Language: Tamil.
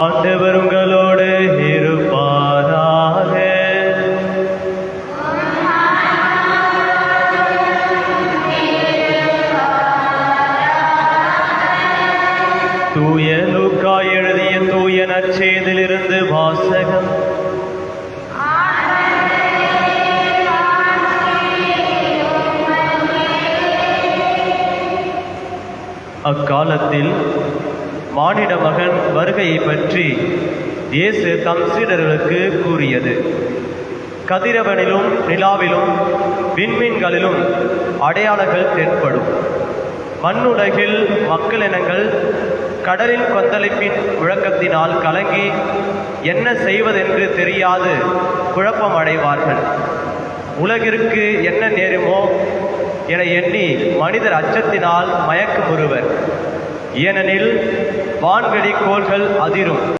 ஆண்டவர் உங்களோடு இருப்பாராக. தூய லூக்கா எழுதிய தூய நற்செய்திலிருந்து வாசகம். அக்காலத்தில் மானிட மகன் வருகையை பற்றி இயேசு தம் சீடர்களுக்கு கூறியது. கதிரவனிலும் நிலாவிலும் விண்மீன்களிலும் அடையாளங்கள் தென்படும். மண்ணுலகில் மக்களினங்கள் கடலின் கொந்தளிப்பின் முழக்கத்தினால் கலங்கி என்ன செய்வதென்று தெரியாது குழப்பம் அடைவார்கள் உலகிற்கு என்ன நேருமோ என எண்ணி மனிதர் அச்சத்தினால் மயக்கமுறுவர். ஏனெனில் வான்வெளி கோள்கள் அதிரும்.